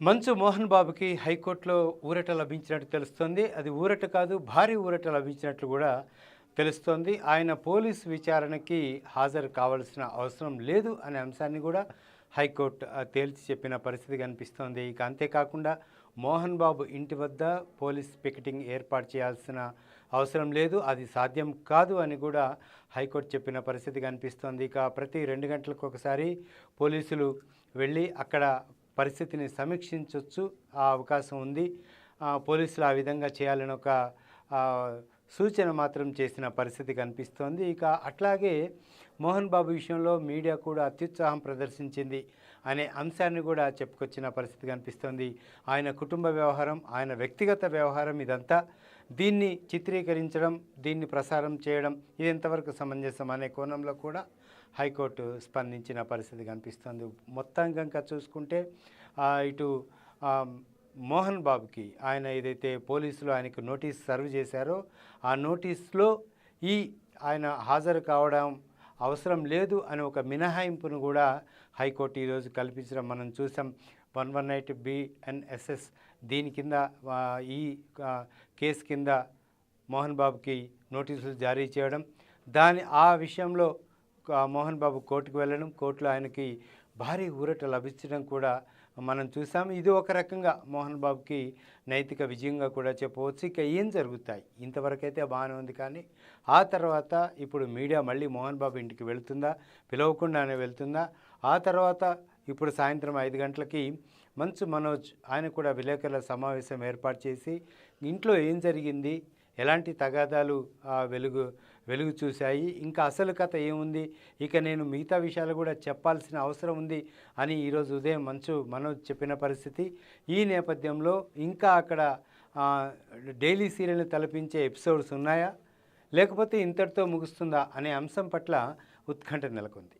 మంచు మోహన్ బాబుకి హైకోర్టులో ఊరట లభించినట్టు తెలుస్తోంది. అది ఊరట కాదు భారీ ఊరట లభించినట్లు కూడా తెలుస్తోంది. ఆయన పోలీసు విచారణకి హాజరు కావాల్సిన అవసరం లేదు అనే అంశాన్ని కూడా హైకోర్టు తేల్చి చెప్పిన పరిస్థితి కనిపిస్తోంది. ఇక అంతేకాకుండా మోహన్ బాబు ఇంటి వద్ద పోలీస్ పికెటింగ్ ఏర్పాటు చేయాల్సిన అవసరం లేదు అది సాధ్యం కాదు అని కూడా హైకోర్టు చెప్పిన పరిస్థితి కనిపిస్తోంది. ఇక ప్రతి రెండు గంటలకు ఒకసారి పోలీసులు వెళ్ళి అక్కడ పరిస్థితిని సమీక్షించవచ్చు ఆ అవకాశం ఉంది. పోలీసులు ఆ విధంగా చేయాలని ఒక సూచన మాత్రం చేసిన పరిస్థితి కనిపిస్తోంది. ఇక అట్లాగే మోహన్ బాబు విషయంలో మీడియా కూడా అత్యుత్సాహం ప్రదర్శించింది అనే అంశాన్ని కూడా చెప్పుకొచ్చిన పరిస్థితి కనిపిస్తోంది. ఆయన కుటుంబ వ్యవహారం ఆయన వ్యక్తిగత వ్యవహారం ఇదంతా దీన్ని చిత్రీకరించడం దీన్ని ప్రసారం చేయడం ఇది ఎంతవరకు సమంజసం అనే కోణంలో కూడా హైకోర్టు స్పందించిన పరిస్థితి కనిపిస్తోంది. మొత్తం కనుక చూసుకుంటే ఇటు మోహన్ బాబుకి ఆయన ఏదైతే పోలీసులు ఆయనకు నోటీస్ సర్వ్ చేశారో ఆ నోటీస్లో ఈ ఆయన హాజరు కావడం అవసరం లేదు అని ఒక మినహాయింపును కూడా హైకోర్టు ఈరోజు కల్పించడం మనం చూసాం. వన్ వన్ ఎయిట్ బిఎన్ఎస్ఎస్ దీని కింద ఈ కేసు కింద మోహన్ బాబుకి నోటీసులు జారీ చేయడం. దాని ఆ విషయంలో మోహన్ బాబు కోర్టుకు వెళ్ళడం కోర్టులో ఆయనకి భారీ ఊరట లభించడం కూడా మనం చూసాం ఇది ఒక రకంగా మోహన్ బాబుకి నైతిక విజయంగా కూడా చెప్పవచ్చు. ఇక ఏం జరుగుతాయి? ఇంతవరకైతే బాగానే ఉంది కానీ ఆ తర్వాత ఇప్పుడు మీడియా మళ్ళీ మోహన్ బాబు ఇంటికి వెళ్తుందా? పిలవకుండానే వెళ్తుందా? ఆ తర్వాత ఇప్పుడు సాయంత్రం ఐదు గంటలకి మంచు మనోజ్ ఆయన కూడా విలేకరుల సమావేశం ఏర్పాటు చేసి ఇంట్లో ఏం జరిగింది? ఎలాంటి తగాదాలు ఆ, వెలుగు వెలుగు చూశాయి? ఇంకా అసలు కథ ఏముంది? ఇక నేను మిగతా విషయాలు కూడా చెప్పాల్సిన అవసరం ఉంది అని ఈరోజు ఉదయం మంచు మనోజ్ చెప్పిన పరిస్థితి. ఈ నేపథ్యంలో ఇంకా అక్కడ డైలీ సీరియల్ని తలపించే ఎపిసోడ్స్ ఉన్నాయా? లేకపోతే ఇంతటితో ముగుస్తుందా అనే అంశం పట్ల ఉత్కంఠ నెలకొంది.